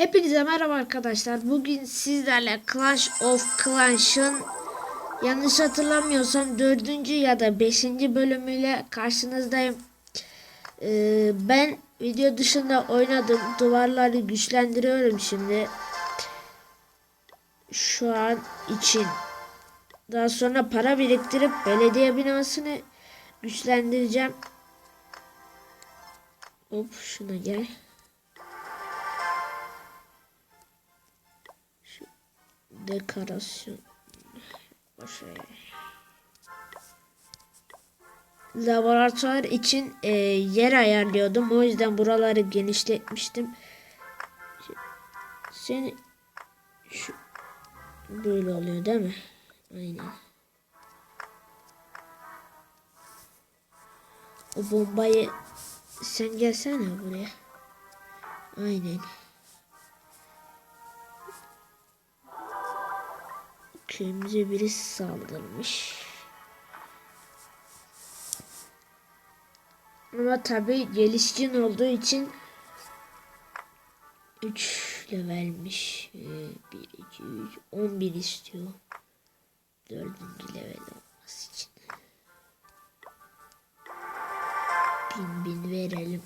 Hepinize merhaba arkadaşlar. Bugün sizlerle Clash of Clans'ın yanlış hatırlamıyorsam dördüncü ya da beşinci bölümüyle karşınızdayım. Ee, ben video dışında oynadım. Duvarları güçlendiriyorum şimdi. Şu an için. Daha sonra para biriktirip belediye binasını güçlendireceğim. Hop şuna gel. Dekorasyon. Şey. laboratuvar için e, yer ayarlıyordum. O yüzden buraları genişletmiştim. Seni şu böyle oluyor değil mi? Aynen. O bombayı sen gelsene buraya. Aynen Köyümüze birisi saldırmış. Ama tabi gelişkin olduğu için 3 levelmiş. 1, 2, 3, 11 istiyor. 4. level olması için. Bin bin verelim.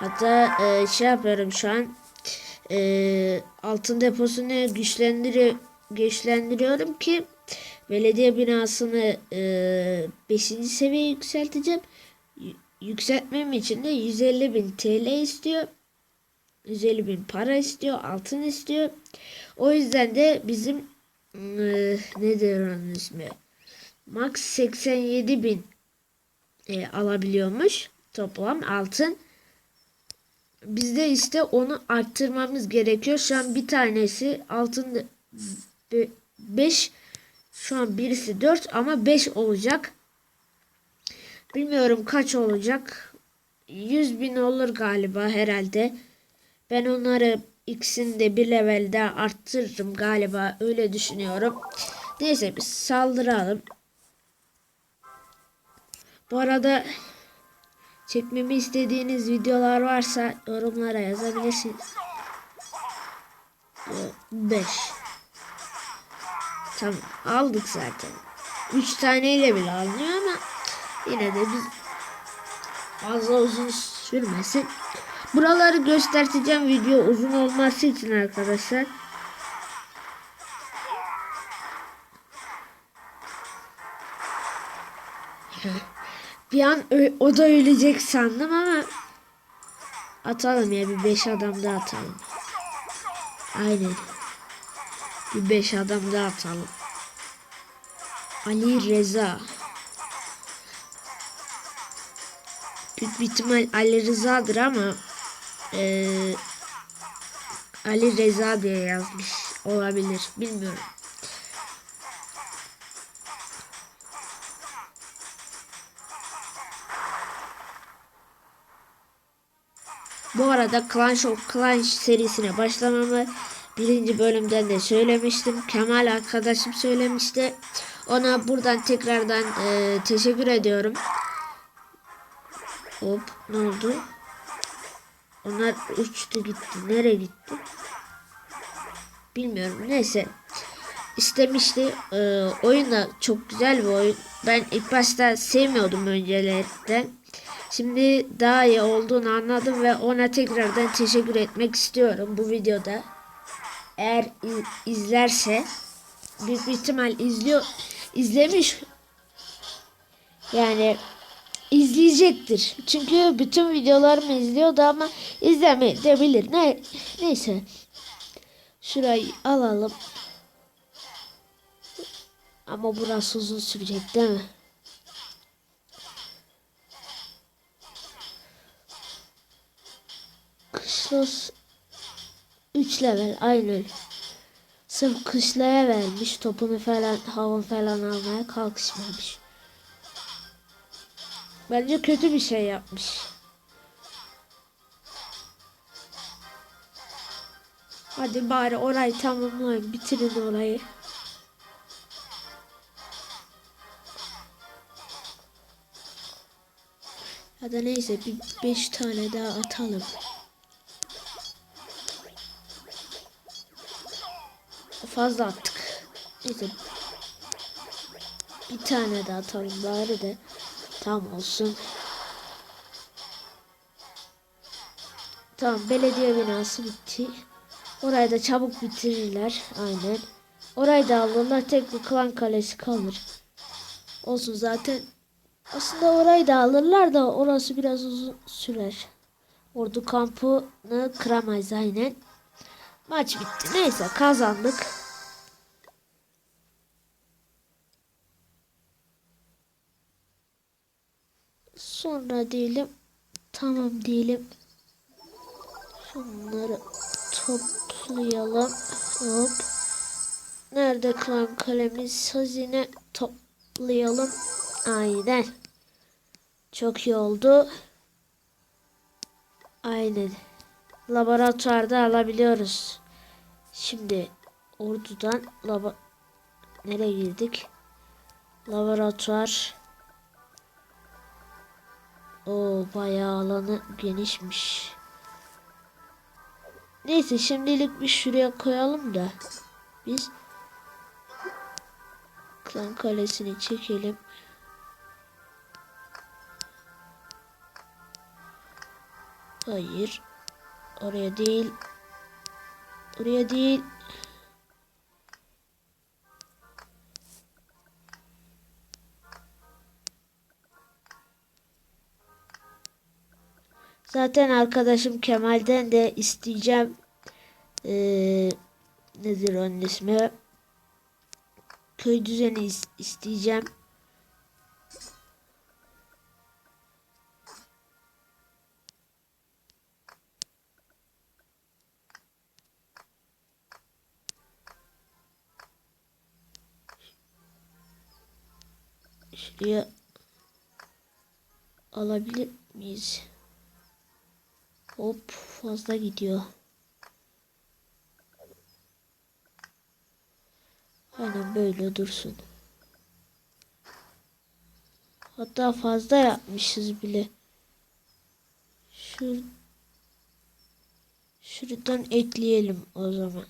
Hatta e, şey yapıyorum şu an. E, altın deposunu güçlendiri güçlendiriyorum ki belediye binasını 5. E, seviyeye yükselteceğim. Y yükseltmem için de 150 bin TL istiyor. 150 bin para istiyor. Altın istiyor. O yüzden de bizim e, nedir onun ismi? Max 87 bin e, alabiliyormuş toplam altın. Bizde işte onu arttırmamız gerekiyor. Şu an bir tanesi altın 5 şu an birisi 4 ama 5 olacak. Bilmiyorum kaç olacak. 100 bin olur galiba herhalde. Ben onları ikisini de bir levelde arttırırım galiba öyle düşünüyorum. Neyse biz saldıralım. Bu arada çekmemi istediğiniz videolar varsa yorumlara yazabilirsiniz. 5 Tamam aldık zaten. 3 taneyle bile alınıyor ama yine de biz fazla uzun sürmesin. Buraları göstereceğim video uzun olması için arkadaşlar. Bir an o da ölecek sandım ama atalım ya bir beş adam da atalım. Aynen. Bir beş adam da atalım. Ali Reza. Büyük ihtimal Ali Rıza'dır ama e, Ali Reza diye yazmış olabilir. Bilmiyorum. Bu arada Clash of Clans serisine başlamamı birinci bölümden de söylemiştim. Kemal arkadaşım söylemişti. Ona buradan tekrardan e, teşekkür ediyorum. Hop ne oldu? Onlar uçtu gitti. Nereye gitti? Bilmiyorum. Neyse. İstemişti. Ee, oyun da çok güzel bir oyun. Ben ilk başta sevmiyordum öncelerden. Şimdi daha iyi olduğunu anladım ve ona tekrardan teşekkür etmek istiyorum bu videoda. Eğer izlerse büyük ihtimal izliyor izlemiş yani izleyecektir. Çünkü bütün videolarımı izliyordu ama izlemeyebilir. Ne neyse. Şurayı alalım. Ama burası uzun sürecek değil mi? Kışlos 3 level aynen. Sırf kışlaya vermiş topunu falan hava falan almaya kalkışmamış. Bence kötü bir şey yapmış. Hadi bari orayı tamamlayın. Bitirin orayı. Ya da neyse bir 5 tane daha atalım. Fazla attık. Neyse. Bir tane daha atalım bari de tam olsun. Tamam belediye binası bitti. Orayı da çabuk bitirirler. Aynen. Orayı da alırlar. Tek bir klan kalesi kalır. Olsun zaten. Aslında orayı da alırlar da orası biraz uzun sürer. Ordu kampını kıramayız aynen. Maç bitti. Neyse kazandık. Sonra diyelim tamam diyelim. Şunları toplayalım. Hop. Nerede klan kalemiz? Hazine toplayalım. Aynen. Çok iyi oldu. Aynen. Laboratuvarda alabiliyoruz. Şimdi ordudan labo nereye girdik? Laboratuvar. O bayağı alanı genişmiş. Neyse şimdilik bir şuraya koyalım da biz klan kalesini çekelim. Hayır. Oraya değil. Oraya değil. Zaten arkadaşım Kemal'den de isteyeceğim. Ee, nedir onun ismi? Köy düzeni is- isteyeceğim. Şuraya alabilir miyiz? Hop fazla gidiyor. Aynen böyle dursun. Hatta fazla yapmışız bile. Şur Şuradan ekleyelim o zaman.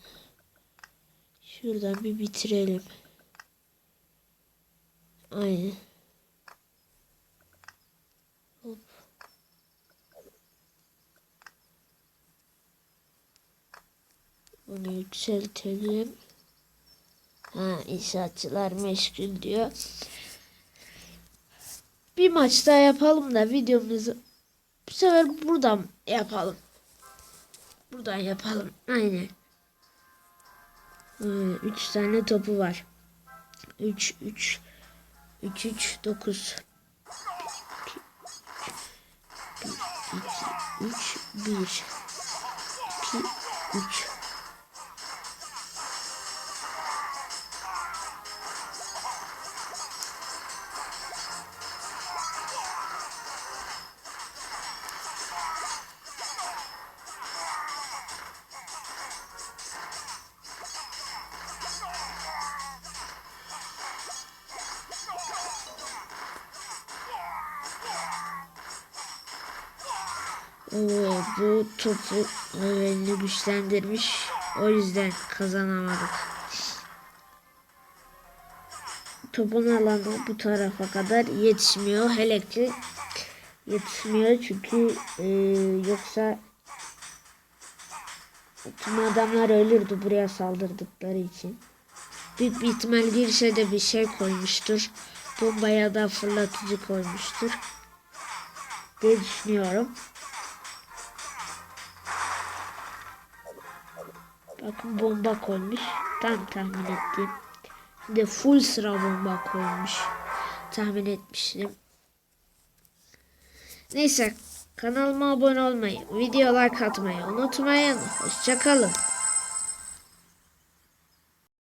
Şuradan bir bitirelim. Aynen. Hop. Bunu yükseltelim. Ha inşaatçılar meşgul diyor. Bir maç daha yapalım da videomuzu bu sefer buradan yapalım. Buradan yapalım. Aynen. 3 tane topu var. 3 3 3 3 9 2 3 1 2 3 Oo, bu topu elini güçlendirmiş. O yüzden kazanamadık. Topun alanı bu tarafa kadar yetişmiyor. Hele ki yetişmiyor çünkü e, yoksa tüm adamlar ölürdü buraya saldırdıkları için. Büyük bir ihtimal girişe de bir şey koymuştur. Bombaya da fırlatıcı koymuştur. diye düşünüyorum. Bakın bomba koymuş. Tam tahmin ettiğim. De full sıra bomba koymuş. Tahmin etmiştim. Neyse kanalıma abone olmayı, video like atmayı unutmayın. Hoşçakalın.